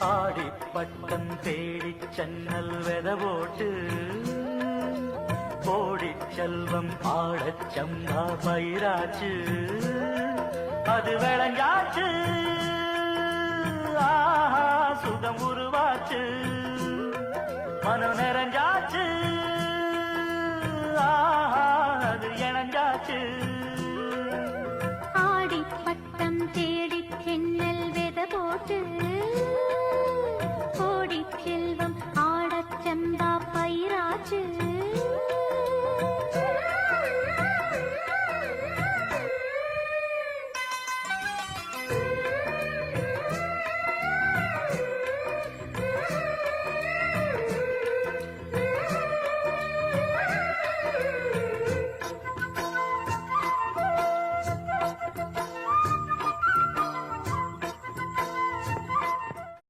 ஆடி பட்டம் தேடி சென்னல் வெதவோட்டு போடி செல்வம் ஆடச் சம்பா பயிராச்சு. அது விளங்காச்சு. ஆஹா சுகம் உருவாச்சு. மனம் நிறைஞ்சாச்சு. ஆஹா அது இணைஞ்சாச்சு.